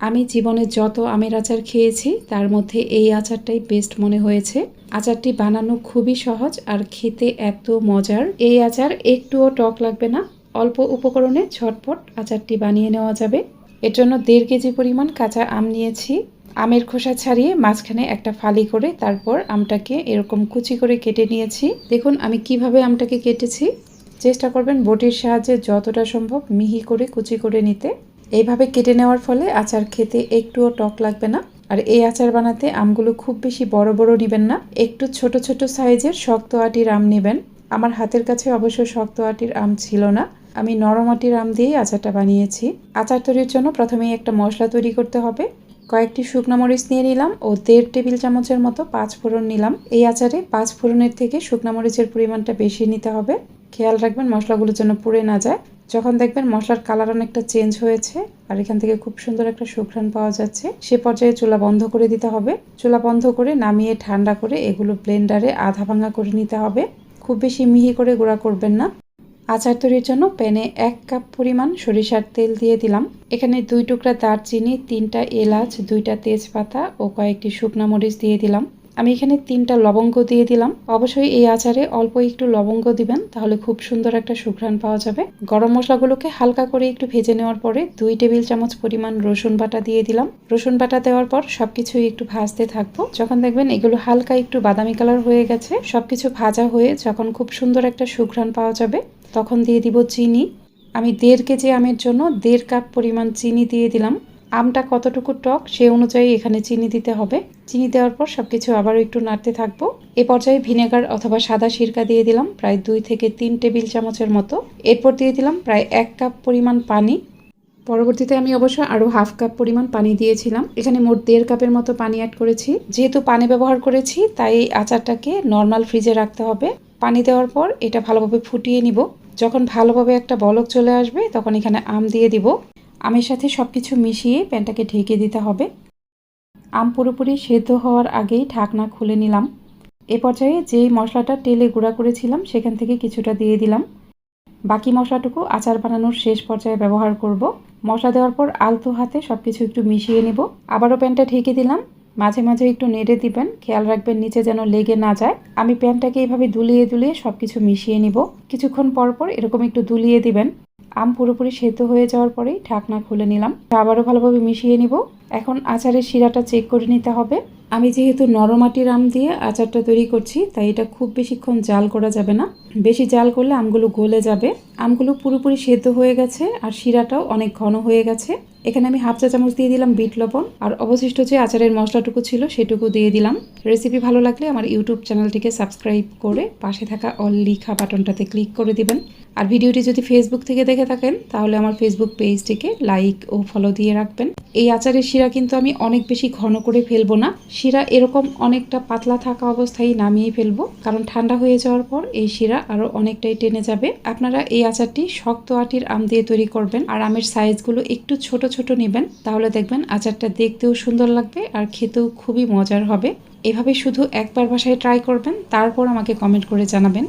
আমি জীবনে যত আমের আচার খেয়েছি, তার মধ্যে এই আচারটাই বেস্ট মনে হয়েছে। আচারটি বানানো খুবই সহজ আর খেতে এত মজার। এই আচার একটুও টক লাগবে না। অল্প উপকরণে ঝটপট আচারটি বানিয়ে নেওয়া যাবে। এর জন্য দেড় কেজি পরিমাণ কাঁচা আম নিয়েছি। আমের খোসা ছাড়িয়ে মাঝখানে একটা ফালি করে তারপর আমটাকে এরকম কুচি করে কেটে নিয়েছি। দেখুন, আমি কীভাবে আমটাকে কেটেছি। চেষ্টা করবেন বটির সাহায্যে যতটা সম্ভব মিহি করে কুচি করে নিতে। এইভাবে কেটে নেওয়ার ফলে আচার খেতে একটুও টক লাগবে না। আর এই আচার বানাতে আমগুলো খুব বেশি বড় বড় নেবেন না। একটু ছোট ছোট সাইজের শক্ত আটির আম নেবেন। আমার হাতের কাছে অবশ্য শক্ত আটির আম ছিল না। আমি নরম আটির আম দিয়েই আচারটা বানিয়েছি। আচার তৈরির জন্য প্রথমেই একটা মশলা তৈরি করতে হবে। কয়েকটি শুকনো মরিচ নিয়ে নিলাম ও দেড় টেবিল চামচের মতো পাঁচ ফোড়ন নিলাম। এই আচারে পাঁচ ফোড়নের থেকে শুকনো মরিচের পরিমাণটা বেশি নিতে হবে। খেয়াল রাখবেন মশলাগুলোর জন্য পুড়ে না যায়। যখন দেখবেন মশলার কালার অনেকটা চেঞ্জ হয়েছে, আর এখান থেকে খুব সুন্দর একটা সুঘ্রাণ পাওয়া যাচ্ছে, সে পর্যায়ে চুলা বন্ধ করে দিতে হবে। চুলা বন্ধ করে নামিয়ে ঠান্ডা করে এগুলো ব্লেন্ডারে আধা ভাঙা করে নিতে হবে। খুব বেশি মিহি করে গুঁড়া করবেন না। আচার তৈরির জন্য প্যানে এক কাপ পরিমাণ সরিষার তেল দিয়ে দিলাম। এখানে দুই টুকরা দারচিনি, তিনটা এলাচ, দুইটা তেজপাতা ও কয়েকটি শুকনা মরিচ দিয়ে দিলাম। আমি এখানে তিনটা লবঙ্গ দিয়ে দিলাম। অবশ্যই এই আচারে অল্প একটু লবঙ্গ দিবেন, তাহলে খুব সুন্দর একটা সুঘ্রাণ পাওয়া যাবে। গরম মশলাগুলোকে হালকা করে একটু ভেজে নেওয়ার পরে দুই টেবিল চামচ পরিমাণ রসুন বাটা দিয়ে দিলাম। রসুন বাটা দেওয়ার পর সবকিছুই একটু ভাজতে থাকব। যখন দেখবেন এগুলো হালকা একটু বাদামি কালার হয়ে গেছে, সবকিছু ভাজা হয়ে যখন খুব সুন্দর একটা সুঘ্রাণ পাওয়া যাবে, তখন দিয়ে দিব চিনি। আমি দেড় কেজি আমের জন্য দেড় কাপ পরিমাণ চিনি দিয়ে দিলাম। আমটা কতটুকু টক, সে অনুযায়ী এখানে চিনি দিতে হবে। চিনি দেওয়ার পর সব কিছু আবারও একটু নাড়তে থাকব। এ পর্যায়ে ভিনেগার অথবা সাদা সিরকা দিয়ে দিলাম, প্রায় দুই থেকে তিন টেবিল চামচের মতো। এরপর দিয়ে দিলাম প্রায় এক কাপ পরিমাণ পানি। পরবর্তীতে আমি অবশ্য আরও হাফ কাপ পরিমাণ পানি দিয়েছিলাম। এখানে মোট দেড় কাপের মতো পানি অ্যাড করেছি। যেহেতু পানি ব্যবহার করেছি, তাই এই আচারটাকে নর্মাল ফ্রিজে রাখতে হবে। পানি দেওয়ার পর এটা ভালোভাবে ফুটিয়ে নিব। যখন ভালোভাবে একটা বলক চলে আসবে, তখন এখানে আম দিয়ে দিব। আমের সাথে সব কিছু মিশিয়ে প্যানটাকে ঢেকে দিতে হবে। আম পুরোপুরি সেদ্ধ হওয়ার আগেই ঢাকনা খুলে নিলাম। এ পর্যায়ে যেই মশলাটা তেলে গুঁড়া করেছিলাম, সেখান থেকে কিছুটা দিয়ে দিলাম। বাকি মশলাটুকু আচার বানানোর শেষ পর্যায়ে ব্যবহার করব। মশলা দেওয়ার পর আলতো হাতে সব কিছু একটু মিশিয়ে নেব। আবারও প্যানটা ঢেকে দিলাম। মাঝে মাঝে একটু নেড়ে দিবেন। খেয়াল রাখবেন নিচে যেন লেগে না যায়। আমি প্যানটাকে এইভাবে দুলিয়ে দুলিয়ে সব কিছু মিশিয়ে নিব। কিছুক্ষণ পর পর এরকম একটু দুলিয়ে দিবেন। আম পুরোপুরি সেদ্ধ হয়ে যাওয়ার পরেই ঢাকনা খুলে নিলাম। আবারও ভালোভাবে মিশিয়ে নিব। এখন আচারের শিরাটা চেক করে নিতে হবে। আমি যেহেতু নরমাটির আম দিয়ে আচারটা তৈরি করছি, তাই এটা খুব বেশিক্ষণ জাল করা যাবে না। বেশি জাল করলে আমগুলো গলে যাবে। আমগুলো পুরোপুরি সেদ্ধ হয়ে গেছে আর শিরাটাও অনেক ঘন হয়ে গেছে। এখানে আমি হাফ চা চামচ দিয়ে দিলাম বিট লবণ। আর অবশিষ্ট যে আচারের মশলাটুকু ছিল সেটুকু দিয়ে দিলাম। রেসিপি ভালো লাগলে আমার ইউটিউব চ্যানেলটিকে সাবস্ক্রাইব করে পাশে থাকা অল লিখা বাটনটাতে ক্লিক করে দিবেন। আর ভিডিওটি যদি ফেসবুক থেকে দেখে থাকেন, তাহলে আমার ফেসবুক পেজটিকে লাইক ও ফলো দিয়ে রাখবেন। এই আচারের শিরা কিন্তু আমি অনেক বেশি ঘন করে ফেলব না। শিরা এরকম অনেকটা পাতলা থাকা অবস্থায় নামিয়ে ফেলব, কারণ ঠান্ডা হয়ে যাওয়ার পর এই শিরা আরও অনেকটাই টেনে যাবে। আপনারা এই আচারটি শক্ত আটির আম দিয়ে তৈরি করবেন আর আমের সাইজগুলো একটু ছোট ছোট নেবেন, তাহলে দেখবেন আচারটা দেখতেও সুন্দর লাগবে আর খেতেও খুবই মজার হবে। এভাবে শুধু একবার বাসায় ট্রাই করবেন, তারপর আমাকে কমেন্ট করে জানাবেন।